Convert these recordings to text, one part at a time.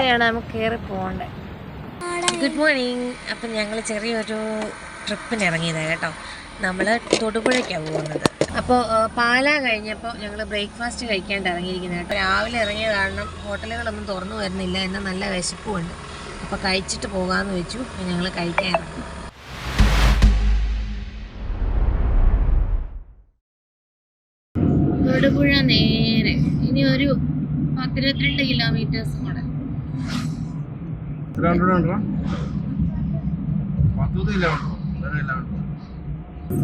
ഇതിലെയാണ് നമുക്ക് കയറി പോകേണ്ടത് ഗുഡ് മോർണിംഗ് അപ്പം ഞങ്ങൾ ചെറിയൊരു ട്രിപ്പിന് ഇറങ്ങിയതാണ് കേട്ടോ. നമ്മൾ തൊടുപുഴയ്ക്കാണ് പോകുന്നത്. അപ്പോൾ പാല കഴിഞ്ഞപ്പോൾ ഞങ്ങൾ ബ്രേക്ക്ഫാസ്റ്റ് കഴിക്കാണ്ട് ഇറങ്ങിയിരിക്കുന്നത് കേട്ടോ. രാവിലെ ഇറങ്ങിയ കാരണം ഹോട്ടലുകളൊന്നും തുറന്നു വരുന്നില്ല എന്നാൽ നല്ല വിശപ്പുമുണ്ട് അപ്പോൾ കഴിച്ചിട്ട് പോകാമെന്ന് വെച്ചു. ഞങ്ങൾ കഴിക്കാൻ ഇറങ്ങി. തൊടുപുഴ നേരെ. ഇനി ഒരു പത്തിരുപത്തിരണ്ട് കിലോമീറ്റേഴ്സ്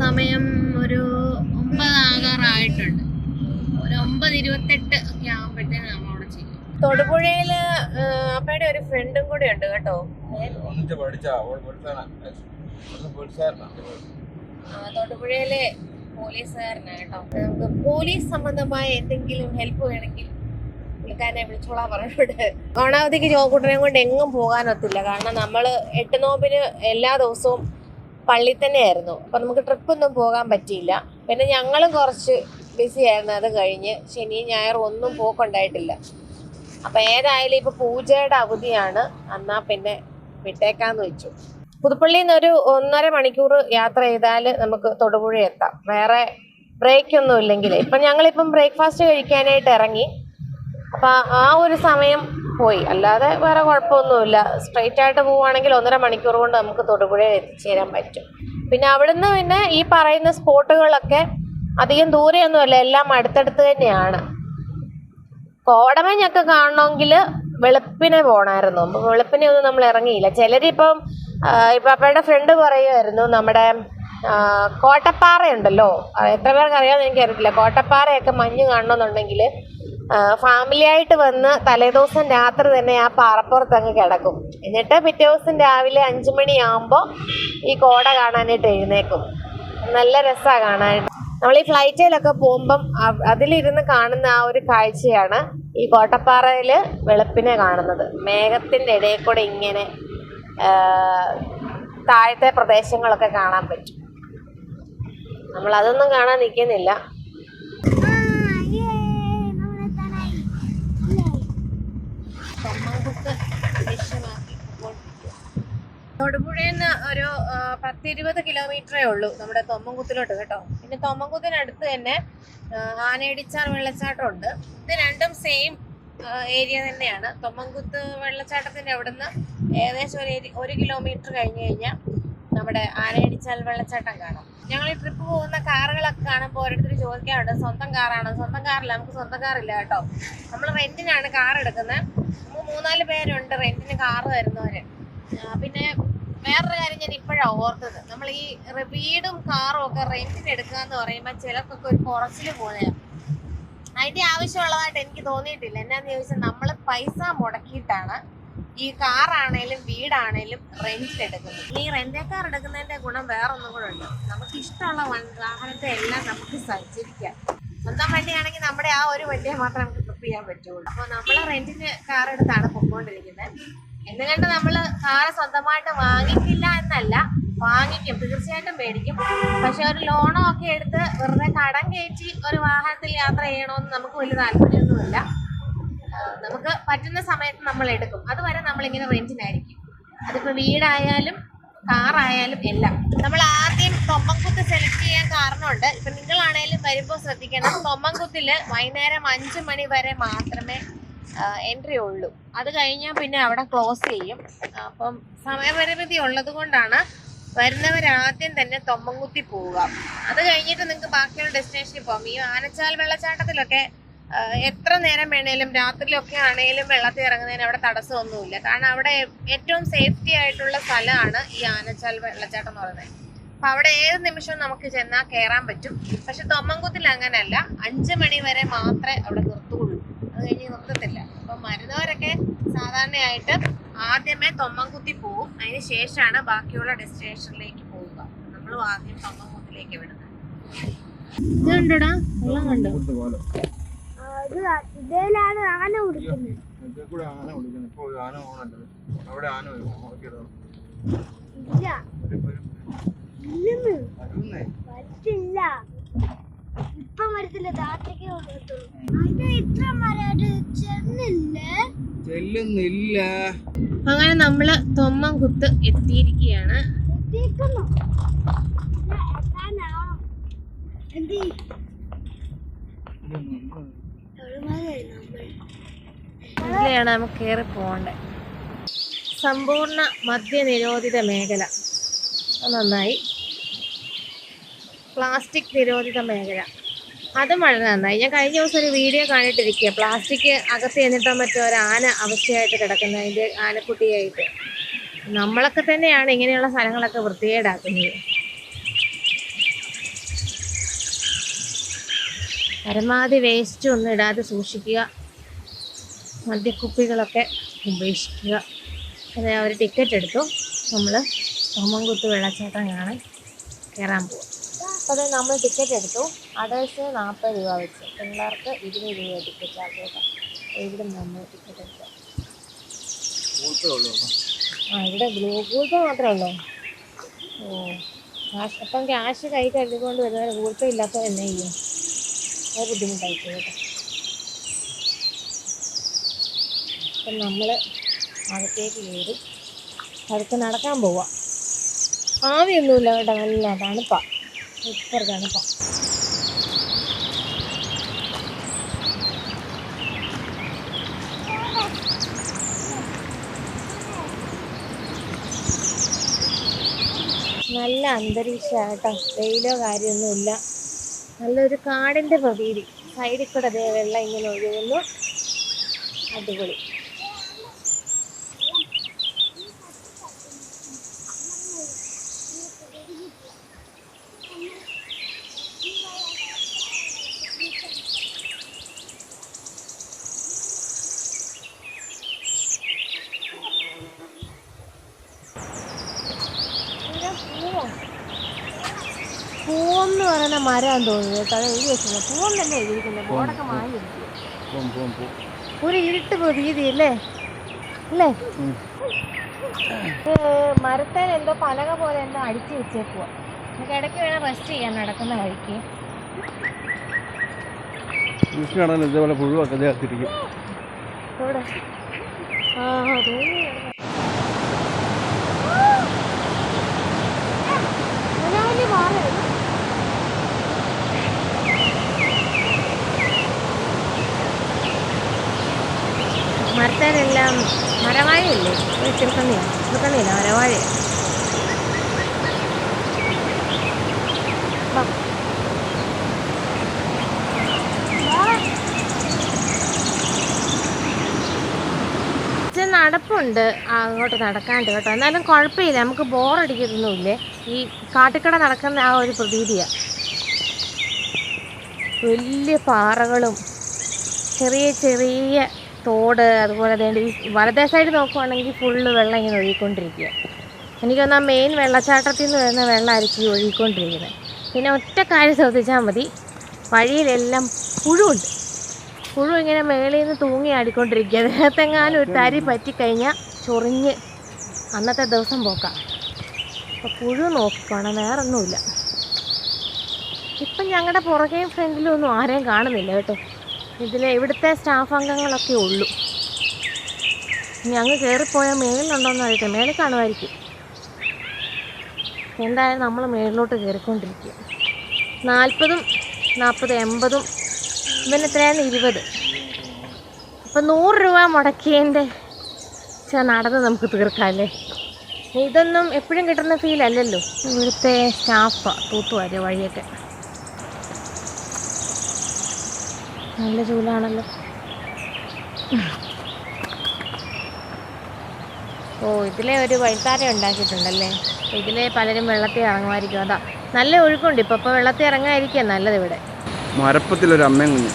സമയം ഒരു ഒമ്പതാകാറായിട്ടുണ്ട് ഒരു ഒമ്പത് ഇരുപത്തെട്ട് ഒക്കെ ആകുമ്പോഴത്തേന് നമ്മൾ അവിടെ ചെയ്യും. തൊടുപുഴയിൽ അപ്പയുടെ ഒരു ഫ്രണ്ടും കൂടെ ഉണ്ട് കേട്ടോ. തൊടുപുഴയിലെ പോലീസുകാരനാണ് കേട്ടോ. നമുക്ക് പോലീസ് സംബന്ധമായ എന്തെങ്കിലും ഹെൽപ്പ് വേണമെങ്കിൽ പുള്ളിക്കാരനെ വിളിച്ചോളാൻ പറഞ്ഞിട്ടുണ്ട് ഓണാവധിക്ക് ചോക്കൂട്ടനെ കൊണ്ട് എങ്ങും പോകാനൊത്തില്ല. കാരണം നമ്മൾ എട്ട് നോമ്പിന് എല്ലാ ദിവസവും പള്ളി തന്നെയായിരുന്നു. അപ്പം നമുക്ക് ട്രിപ്പൊന്നും പോകാൻ പറ്റിയില്ല. പിന്നെ ഞങ്ങളും കുറച്ച് ബിസി ആയിരുന്നു. അത് കഴിഞ്ഞ് ശനി ഞായർ ഒന്നും പോക്കുണ്ടായിട്ടില്ല. അപ്പം ഏതായാലും ഇപ്പോൾ പൂജയുടെ അവധിയാണ്. എന്നാൽ പിന്നെ വിട്ടേക്കാന്ന് വെച്ചു. പുതുപ്പള്ളിയിൽ നിന്ന് ഒരു ഒന്നര മണിക്കൂർ യാത്ര ചെയ്താൽ നമുക്ക് തൊടുപുഴ എത്താം വേറെ ബ്രേക്ക് ഒന്നും ഇല്ലെങ്കിൽ ഇപ്പം ഞങ്ങളിപ്പം ബ്രേക്ക്ഫാസ്റ്റ് കഴിക്കാനായിട്ട് ഇറങ്ങി. അപ്പം ആ ഒരു സമയം പോയി. അല്ലാതെ വേറെ കുഴപ്പമൊന്നുമില്ല. സ്ട്രെയിറ്റ് ആയിട്ട് പോവുകയാണെങ്കിൽ ഒന്നര മണിക്കൂർ കൊണ്ട് നമുക്ക് തൊടുപുഴയിൽ എത്തിച്ചേരാൻ പറ്റും. പിന്നെ അവിടുന്ന് പിന്നെ ഈ പറയുന്ന സ്പോട്ടുകളൊക്കെ അധികം ദൂരെയൊന്നുമല്ല. എല്ലാം അടുത്തടുത്ത് തന്നെയാണ്. കോടമഞ്ഞൊക്കെ കാണണമെങ്കിൽ വെളുപ്പിനെ പോണായിരുന്നു വെളുപ്പിനെ ഒന്നും നമ്മൾ ഇറങ്ങിയില്ല. ചിലരിപ്പം ഇപ്പം അപ്പയുടെ ഫ്രണ്ട് പറയുമായിരുന്നു നമ്മുടെ കോട്ടപ്പാറയുണ്ടല്ലോ. എത്ര പേർക്ക് അറിയാമെന്ന് എനിക്കറിയത്തില്ല. കോട്ടപ്പാറയൊക്കെ മഞ്ഞ് കാണണമെന്നുണ്ടെങ്കിൽ ഫാമിലി ആയിട്ട് വന്ന് തലേദിവസം രാത്രി തന്നെ ആ പാറപ്പുറത്ത് അങ്ങ് കിടക്കും. എന്നിട്ട് പിറ്റേ ദിവസം രാവിലെ അഞ്ചു മണിയാകുമ്പോൾ ഈ കോട കാണാനായിട്ട് എഴുന്നേക്കും. നല്ല രസമാണ് കാണാനായിട്ട്. നമ്മൾ ഈ ഫ്ലൈറ്റിലൊക്കെ പോകുമ്പം അതിലിരുന്ന് കാണുന്ന ആ ഒരു കാഴ്ചയാണ് ഈ കോട്ടപ്പാറയിൽ വെളുപ്പിനെ കാണുന്നത്. മേഘത്തിന്റെ ഇടയിൽ കൂടെ ഇങ്ങനെ താഴത്തെ പ്രദേശങ്ങളൊക്കെ കാണാൻ പറ്റും. നമ്മൾ അതൊന്നും കാണാൻ നിൽക്കുന്നില്ല. തൊടുപുഴയിൽ നിന്ന് ഒരു പത്തിരുപത് കിലോമീറ്ററേ ഉള്ളൂ നമ്മുടെ തൊമ്മൻകുത്തിലോട്ട് കേട്ടോ. പിന്നെ തൊമ്മൻകുത്തിനടുത്ത് തന്നെ ആനയിടിച്ചാർ ആനയിടിച്ചാൽ വെള്ളച്ചാട്ടം ഉണ്ട് ഇത് രണ്ടും സെയിം ഏരിയ തന്നെയാണ്. തൊമ്മൻകുത്ത് വെള്ളച്ചാട്ടത്തിന്റെ അവിടുന്ന് ഏകദേശം ഒരു ഒരു കിലോമീറ്റർ കഴിഞ്ഞ് കഴിഞ്ഞാൽ നമ്മുടെ ആനയിടിച്ചാൽ വെള്ളച്ചാട്ടം കാണാം. ഞങ്ങൾ ഈ ട്രിപ്പ് പോകുന്ന കാറുകളൊക്കെ കാണുമ്പോൾ ഓരോരുത്തർ ചോദിക്കാറുണ്ട് സ്വന്തം കാറാണ്? സ്വന്തം കാറില്ല നമുക്ക് സ്വന്തം കാറില്ല കേട്ടോ. നമ്മൾ റെന്റിനാണ് കാർ എടുക്കുന്നത് നമ്മൾ മൂന്നാൽ പേരുണ്ട് റെന്റിന് കാറ് തരുന്നവര്. ആ, പിന്നെ വേറൊരു കാര്യം ഞാൻ ഇപ്പോഴാണ് ഓർത്തത്. നമ്മൾ ഈ വീടും കാറും ഒക്കെ റെന്റിന് എടുക്കുക എന്ന് പറയുമ്പോൾ ചിലർക്കൊക്കെ ഒരു കുറച്ചിൽ പോലെയാണ് അതിന്റെ ആവശ്യമുള്ളതായിട്ട് എനിക്ക് തോന്നിയിട്ടില്ല. എന്നാന്ന് ചോദിച്ചാൽ നമ്മൾ പൈസ മുടക്കിയിട്ടാണ് ഈ കാറാണേലും വീടാണേലും റെന്റിന് എടുക്കുന്നത്. ഈ റെന്റ് കാർ എടുക്കുന്നതിന്റെ ഗുണം വേറെ ഒന്നും കൂടെ ഉണ്ട്. നമുക്ക് ഇഷ്ടമുള്ള വാഹനത്തെ എല്ലാം നമുക്ക് സഞ്ചരിക്കാം. സ്വന്തം വണ്ടിയാണെങ്കിൽ നമ്മുടെ ആ ഒരു വണ്ടിയെ മാത്രമേ നമുക്ക് ട്രിപ്പ് ചെയ്യാൻ പറ്റുള്ളൂ. അപ്പോൾ നമ്മൾ റെന്റിന് കാർ എടുത്താണ് പൊക്കോണ്ടിരിക്കുന്നത് എന്നുകണ്ട് നമ്മൾ കാറ് സ്വന്തമായിട്ട് വാങ്ങിക്കില്ല എന്നല്ല വാങ്ങിക്കും. തീർച്ചയായിട്ടും മേടിക്കും. പക്ഷെ ഒരു ലോണോ ഒക്കെ എടുത്ത് വെറുതെ കടം കയറ്റി ഒരു വാഹനത്തിൽ യാത്ര ചെയ്യണമെന്ന് നമുക്ക് വലിയ താല്പര്യമൊന്നുമില്ല. നമുക്ക് പറ്റുന്ന സമയത്ത് നമ്മൾ എടുക്കും. അതുവരെ നമ്മളിങ്ങനെ റെന്റിനായിരിക്കും. അതിപ്പോ വീടായാലും കാറായാലും എല്ലാം. നമ്മൾ ആദ്യം തൊമ്മൻകുത്ത് സെലക്ട് ചെയ്യാൻ കാരണമുണ്ട്. ഇപ്പം നിങ്ങളാണേലും വരുമ്പോൾ ശ്രദ്ധിക്കണം. തൊമ്മൻകുത്തിൽ വൈകുന്നേരം അഞ്ച് മണി വരെ മാത്രമേ എൻട്രി ഉള്ളൂ. അത് കഴിഞ്ഞാൽ പിന്നെ അവിടെ ക്ലോസ് ചെയ്യും. അപ്പം സമയപരിമിതി ഉള്ളത് കൊണ്ടാണ് വരുന്നവരാദ്യം തന്നെ തൊമ്മൻകുത്തി പോവുക. അത് കഴിഞ്ഞിട്ട് നിങ്ങൾക്ക് ബാക്കിയുള്ള ഡെസ്റ്റിനേഷനിൽ പോകാം ഈ ആനച്ചാൽ വെള്ളച്ചാട്ടത്തിലൊക്കെ എത്ര നേരം വേണേലും രാത്രിയിലൊക്കെ ആണെങ്കിലും വെള്ളത്തിൽ ഇറങ്ങുന്നതിന് അവിടെ തടസ്സമൊന്നുമില്ല. കാരണം അവിടെ ഏറ്റവും സേഫ്റ്റി ആയിട്ടുള്ള സ്ഥലമാണ് ഈ ആനച്ചാൽ വെള്ളച്ചാട്ടം എന്ന് പറയുന്നത്. അപ്പൊ അവിടെ ഏത് നിമിഷവും നമുക്ക് ചെന്നാൽ കയറാൻ പറ്റും. പക്ഷെ തൊമ്മൻകുത്തിൽ അങ്ങനെയല്ല അഞ്ച് മണി വരെ മാത്രമേ അവിടെ നിർത്തുകയുള്ളൂ. അത് കഴിഞ്ഞ് നിർത്തത്തില്ല. വരുന്നവരൊക്കെ സാധാരണയായിട്ട് ആദ്യമേ തൊമ്മൻകുത്തി പോവും. അതിന് ശേഷമാണ് ബാക്കിയുള്ള ഡെസ്റ്റിനേഷനിലേക്ക് പോവുക. നമ്മൾ ആദ്യം തൊമ്മൻകുത്തിലേക്ക് വിടുന്നത്. ഇതുണ്ടോടാ വെള്ളം കണ്ടോ? ഇതിലാണ് ആന കൊടുക്കുന്നത് ഇല്ല. ഇല്ലെന്ന്. പറ്റില്ല ഇപ്പം വരത്തില്ല രാത്രിക്ക് ഇത്ര മരമായിട്ട് ചെന്നില്ലേ? ചെല്ലുന്നില്ല. അങ്ങനെ നമ്മൾ തൊമ്മം കുത്ത് എത്തിയിരിക്കുകയാണ്. ഇവിടെയാണ് നമുക്ക് കയറി പോകേണ്ടത് സമ്പൂർണ മദ്യനിരോധിത മേഖല. നന്നായി. പ്ലാസ്റ്റിക് നിരോധിത മേഖല. അതും വളരെ നന്നായി. ഞാൻ കഴിഞ്ഞ ദിവസം ഒരു വീഡിയോ കാണിട്ടിരിക്കുക പ്ലാസ്റ്റിക് അകത്ത് ചെന്നിട്ടോ മറ്റോ ഒരു ആന അവസ്ഥയായിട്ട് കിടക്കുന്ന അതിന്റെ ആനക്കുട്ടിയായിട്ട്. നമ്മളൊക്കെ തന്നെയാണ് ഇങ്ങനെയുള്ള സ്ഥലങ്ങളൊക്കെ വൃത്തികേടാക്കുന്നത്. പരമാവധി വേസ്റ്റ് ഒന്നും ഇടാതെ സൂക്ഷിക്കുക. മദ്യക്കുപ്പികളൊക്കെ ഉപേക്ഷിക്കുക. അതായത് അവർ ടിക്കറ്റ് എടുത്തു. നമ്മൾ തോമൻകുത്ത് വെള്ളച്ചാട്ടം കാണാൻ കയറാൻ പോകും അപ്പോൾ അത് നമ്മൾ ടിക്കറ്റ് എടുത്തു. അഡേഴ്സിന് നാൽപ്പത് രൂപ വെച്ച്. പിള്ളേർക്ക് ഇരുപത് രൂപ ടിക്കറ്റ് ചാർജ് അപ്പോൾ ഇവിടെ നമ്മൾ ടിക്കറ്റ് എടുത്തു. ആ ഇവിടെ ഗൂഗിൾ പേ മാത്രമേ ഉള്ളൂ. ഓ ക്യാഷ് അപ്പം ക്യാഷ് കൈ കരുതിക്കൊണ്ട് വരുന്നവർ ഗൂഗിൾ പേ ഇല്ലാത്തവർ എന്നെ ചെയ്യും? അത് ബുദ്ധിമുട്ടായി പോയി കേട്ടോ. അപ്പം നമ്മൾ അകത്തേക്ക് കയറി അടുത്ത് നടക്കാൻ പോവാം. ആവിയൊന്നുമില്ല കേട്ടോ നല്ല തണുപ്പാ. സൂപ്പർ തണുപ്പാ നല്ല അന്തരീക്ഷമാണ് കേട്ടോ വെയിലോ കാര്യമൊന്നുമില്ല. നല്ലൊരു കാടിന്റെ പ്രതീതി. സൈഡിൽ കൂടെ അതേ വെള്ളം ഇങ്ങനെ ഒഴുകുന്നു. അടിപൊളി ഇവിടെ പൂവോ? മരം തോന്നുന്നു കേട്ടോ അത് എഴുതി വെച്ചിരുന്നു പൂവെന്നല്ലേ എഴുതിയിരിക്കുന്നത് ബോർഡൊക്കെ പോ ഒരു ഇരുട്ട് പൊതിയതി അല്ലേ അല്ലേ മരത്തേൽ എന്തോ പലക പോലെ എന്തോ അടിച്ചു വെച്ചേക്കുക നമുക്ക് ഇടയ്ക്ക് വേണം റെസ്റ്റ് ചെയ്യാൻ നടക്കുന്ന വഴിക്ക് ഇതേപോലെ പുഴുവൊക്കെ ആ അതെ പാറയാണ് മരവാഴയല്ലേ? ചെറുക്കണ്ണിയാണ് ചെറുക്കണ്ണിയില്ല. ഇച്ചിരി നടപ്പുണ്ട്. അങ്ങോട്ട് നടക്കാണ്ട് കേട്ടോ. എന്നാലും കുഴപ്പമില്ല. നമുക്ക് ബോറടിക്കത്തൊന്നുമില്ലേ? ഈ കാട്ടിക്കട നടക്കുന്ന ആ ഒരു പ്രതീതിയാണ് വലിയ പാറകളും ചെറിയ ചെറിയ തോട് അതുപോലെ ഈ വലതേ സൈഡ് നോക്കുവാണെങ്കിൽ ഫുള്ള് വെള്ളം ഇങ്ങനെ ഒഴുകിക്കൊണ്ടിരിക്കുക എനിക്ക് ആ മെയിൻ വെള്ളച്ചാട്ടത്തിൽ നിന്ന് വരുന്ന വെള്ളമായിരിക്കും ഒഴുകിക്കൊണ്ടിരിക്കുന്നത് പിന്നെ ഒറ്റ കാര്യം ശ്രദ്ധിച്ചാൽ മതി. വഴിയിലെല്ലാം പുഴുണ്ട് പുഴു ഇങ്ങനെ മേളിൽ നിന്ന് തൂങ്ങി ആടിക്കൊണ്ടിരിക്കുക അദ്ദേഹത്തെങ്ങാനും ഒരു തരി പറ്റിക്കഴിഞ്ഞാൽ ചൊറിഞ്ഞ് അന്നത്തെ ദിവസം പോക്കാം. അപ്പോൾ പുഴു നോക്കണം വേറൊന്നുമില്ല. ഇപ്പം ഞങ്ങളുടെ പുറകെയും ഫ്രണ്ടിലും ഒന്നും ആരെയും കാണുന്നില്ല കേട്ടോ. ഇതിൽ ഇവിടുത്തെ സ്റ്റാഫ് അംഗങ്ങളൊക്കെ ഉള്ളൂ. ഞങ്ങൾ കയറിപ്പോയാൽ മേളിലുണ്ടോയെന്ന് അറിയട്ടെ. മേളിൽ കാണുമായിരിക്കും. എന്തായാലും നമ്മൾ മേളിലോട്ട് കയറിക്കൊണ്ടിരിക്കുക നാൽപ്പതും നാൽപ്പത് എൺപതും പിന്നെ എത്രയാണ് ഇരുപത്. അപ്പം നൂറ് രൂപ മുടക്കിയതിന്റെ ചില നടന്ന് നമുക്ക് തീർക്കാമല്ലേ ഇതൊന്നും എപ്പോഴും കിട്ടുന്ന ഫീൽ അല്ലല്ലോ. ഇവിടുത്തെ സ്റ്റാഫാണ് തൂത്തുവാരി വഴിയൊക്കെ. നല്ല ചൂലാണല്ലോ. ഓ ഇതിലെ ഒരു വഴിത്താര ഉണ്ടാക്കിയിട്ടുണ്ടല്ലേ? ഇതിലെ പലരും വെള്ളത്തിൽ ഇറങ്ങുമായിരിക്കും. അതാ നല്ല ഒഴുക്കുണ്ട്. ഇപ്പോൾ ഇപ്പോൾ വെള്ളത്തിൽ ഇറങ്ങാതിരിക്കുക നല്ലത് ഇവിടെ. മരപ്പത്തിലൊരു അമ്മയും കുഞ്ഞ്.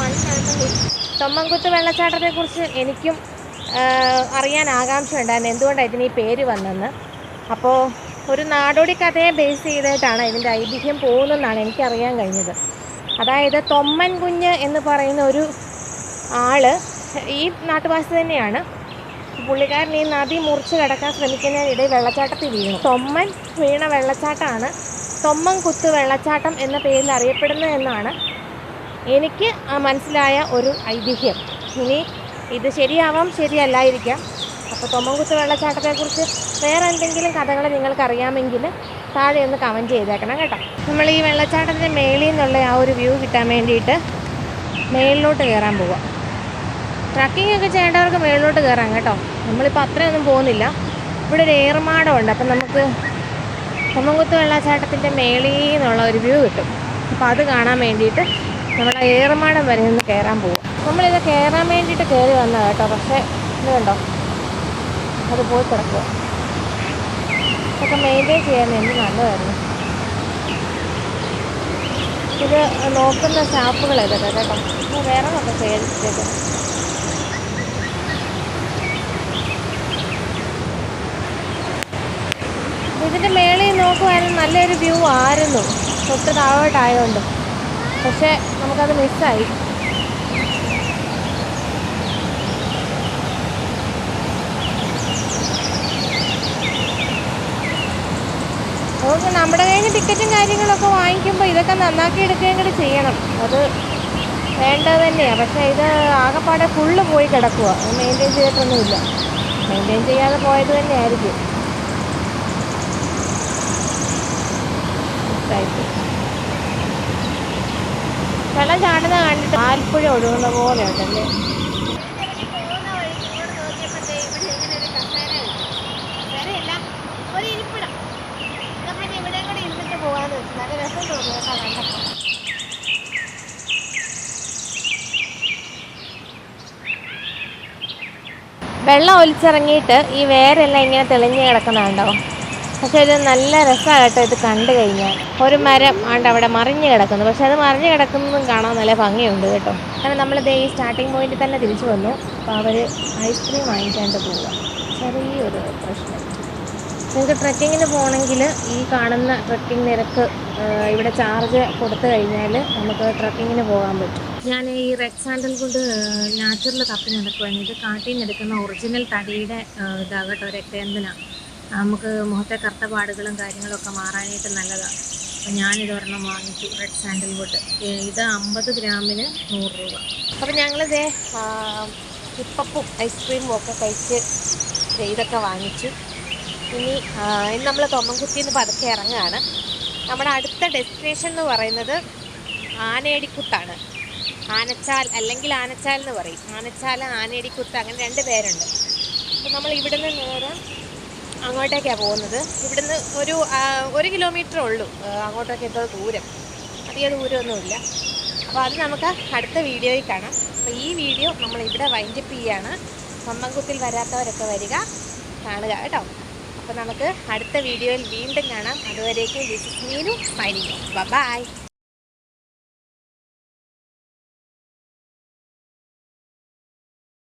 മനുഷ്യനകത്ത് തൊമ്മൻകുത്ത് വെള്ളച്ചാട്ടത്തെ കുറിച്ച് എനിക്കും അറിയാൻ ആകാംക്ഷ ഉണ്ടായിരുന്നു എന്തുകൊണ്ടാണ് ഇതിന് ഈ പേര് വന്നെന്ന് അപ്പോൾ ഒരു നാടോടി കഥയെ ബേസ് ചെയ്തിട്ടാണ് ഇതിന്റെ ഐതിഹ്യം പോകുന്നതെന്നാണ് എനിക്കറിയാൻ കഴിഞ്ഞത്. അതായത് തൊമ്മൻ കുഞ്ഞ് എന്ന് പറയുന്ന ഒരു ആൾ ഈ നാട്ടുവാസി തന്നെയാണ്. പുള്ളിക്കാരൻ ഈ നദി മുറിച്ച് കിടക്കാൻ ശ്രമിക്കുന്നതിനിടെ വെള്ളച്ചാട്ടത്തിൽ വീണു. തൊമ്മൻ വീണ വെള്ളച്ചാട്ടമാണ് തൊമ്മൻ കുത്ത് വെള്ളച്ചാട്ടം എന്ന പേരിൽ അറിയപ്പെടുന്നത് എന്നാണ് എനിക്ക് മനസ്സിലായ ഒരു ഐതിഹ്യം. ഇനി ഇത് ശരിയാവാം ശരിയല്ലായിരിക്കാം. അപ്പോൾ തൊമ്മൻകുത്ത് വെള്ളച്ചാട്ടത്തെക്കുറിച്ച് വേറെ എന്തെങ്കിലും കഥകൾ നിങ്ങൾക്ക് അറിയാമെങ്കിൽ താഴെ ഒന്ന് കമന്റ് ചെയ്തേക്കണം കേട്ടോ. നമ്മൾ ഈ വെള്ളച്ചാട്ടത്തിന്റെ മേളിൽ നിന്നുള്ള ആ ഒരു വ്യൂ കിട്ടാൻ വേണ്ടിയിട്ട് മേളിലോട്ട് കയറാൻ പോവാം. ട്രക്കിംഗ് ഒക്കെ ചെയ്യേണ്ടവർക്ക് മേളിലോട്ട് കയറാം കേട്ടോ. നമ്മളിപ്പോൾ അത്രയൊന്നും പോകുന്നില്ല. ഇവിടെ ഒരു ഏറുമാടമുണ്ട്. അപ്പം നമുക്ക് തൊമ്മൻകുത്ത് വെള്ളച്ചാട്ടത്തിന്റെ മേളിൽ നിന്നുള്ള ഒരു വ്യൂ കിട്ടും. അപ്പോൾ അത് കാണാൻ വേണ്ടിയിട്ട് നമ്മൾ ഏറമാടം വരെ ഒന്ന് കയറാൻ പോകും നമ്മളിത് കയറാൻ വേണ്ടിയിട്ട് കയറി വന്നതാണ് കേട്ടോ. പക്ഷേ ഇത് കണ്ടോ? അത് പോയി കിടക്കുക ഇതൊക്കെ മെയിന്റെയിൻ ചെയ്യാൻ വേണ്ടി നല്ലതായിരുന്നു. ഇത് നോക്കുന്ന സ്റ്റാഫുകൾ ഇതൊക്കെ കേട്ടോ. വേറെ ഒക്കെ ചെയ്തിട്ടേക്കും ഇതിന്റെ മേളിൽ നോക്കുമായിരുന്നു നല്ലൊരു വ്യൂ ആയിരുന്നു. തൊട്ട് താഴോട്ടായതുകൊണ്ട്. പക്ഷേ നമുക്കത് മിസ്സായി നമുക്ക് നമ്മുടെ കയ്യിൽ നിന്ന് ടിക്കറ്റും കാര്യങ്ങളൊക്കെ വാങ്ങിക്കുമ്പോൾ ഇതൊക്കെ നന്നാക്കി എടുക്കുകയും കൂടി ചെയ്യണം. അത് വേണ്ടത് തന്നെയാണ് പക്ഷേ ഇത് ആകെപ്പാടെ ഫുള്ള് പോയി കിടക്കുക മെയിന്റെയിൻ ചെയ്തിട്ടൊന്നുമില്ല. മെയിന്റെയിൻ ചെയ്യാതെ പോയത് തന്നെയായിരിക്കും. മിസ്സായിപ്പോയി. വെള്ളം ചാടുന്ന കണ്ടിട്ട് ആൽപ്പുഴ ഒഴുകുന്ന പോലെ ഉണ്ടല്ലേ വെള്ളം ഒലിച്ചിറങ്ങിയിട്ട് ഈ വേരെല്ലാം ഇങ്ങനെ തെളിഞ്ഞ് കിടക്കുന്നുണ്ടോ പക്ഷെ ഇത് നല്ല രസമാണ് കേട്ടോ ഇത് കണ്ടു കഴിഞ്ഞാൽ. ഒരു മരം ആണ്ട് അവിടെ മറിഞ്ഞു കിടക്കുന്നു. പക്ഷെ അത് മറിഞ്ഞു കിടക്കുന്നതും കാണാൻ നല്ല ഭംഗിയുണ്ട് കേട്ടോ. അങ്ങനെ നമ്മളിത് ഈ സ്റ്റാർട്ടിങ് പോയിന്റിൽ തന്നെ തിരിച്ചു വന്നു. അപ്പോൾ അവർ ഐസ്ക്രീം വാങ്ങിക്കാണ്ട് പോവുക. ചെറിയൊരു പ്രശ്നം. നിങ്ങൾക്ക് ട്രക്കിങ്ങിന് പോകണമെങ്കിൽ ഈ കാണുന്ന ട്രക്കിംഗ് നിരക്ക് ഇവിടെ ചാർജ് കൊടുത്തു കഴിഞ്ഞാൽ നമുക്ക് ട്രക്കിങ്ങിന് പോകാൻ പറ്റും. ഞാൻ ഈ റെഡ് സാൻഡൽ കൊണ്ട് നാച്ചുറൽ തപ്പി നടക്കുവാണ്. ഇത് കാട്ടിൽ നിന്ന് എടുക്കുന്ന ഒറിജിനൽ തടിയുടെ ഇതാകട്ടെ ഒരു രക്തേന്തന നമുക്ക് മുഖത്തെ കറുത്ത പാടുകളും കാര്യങ്ങളൊക്കെ മാറാനായിട്ട് നല്ലതാണ് അപ്പോൾ ഞാനിത് ഒരെണ്ണം വാങ്ങിച്ചു റെഡ് സാൻഡൽ വുഡ് ഇത് അമ്പത് ഗ്രാമിന് നൂറ് രൂപ. അപ്പോൾ ഞങ്ങളിതേ ഹിപ്പപ്പും ഐസ്ക്രീമും ഒക്കെ കഴിച്ച് ഇതൊക്കെ വാങ്ങിച്ചു. ഇനി ഇന്ന് നമ്മൾ തൊമ്മൻകുത്തിയിൽ നിന്ന് പതുക്കെ ഇറങ്ങുകയാണ് നമ്മുടെ അടുത്ത ഡെസ്റ്റിനേഷൻ എന്ന് പറയുന്നത് ആനയടിക്കുത്താണ്. ആനച്ചാൽ അല്ലെങ്കിൽ ആനച്ചാൽ എന്ന് പറയും. ആനച്ചാൽ ആനയടിക്കുത്ത് അങ്ങനെ രണ്ട് പേരുണ്ട്. അപ്പോൾ നമ്മൾ ഇവിടെ നിന്ന് നേരെ അങ്ങോട്ടേക്കാണ് പോകുന്നത്. ഇവിടുന്ന് ഒരു ഒരു കിലോമീറ്റർ ഉള്ളൂ അങ്ങോട്ടൊക്കെ എത്ര ദൂരം. അധിക ദൂരമൊന്നുമില്ല. അപ്പോൾ അത് നമുക്ക് അടുത്ത വീഡിയോയിൽ കാണാം. അപ്പോൾ ഈ വീഡിയോ നമ്മൾ ഇവിടെ വൈൻഡപ്പ് ചെയ്യാണ്. തൊമ്മൻകുത്തിൽ വരാത്തവരൊക്കെ വരിക കാണുക കേട്ടോ. അപ്പോൾ നമുക്ക് അടുത്ത വീഡിയോയിൽ വീണ്ടും കാണാം. അതുവരേക്കും this is Meenu signing bye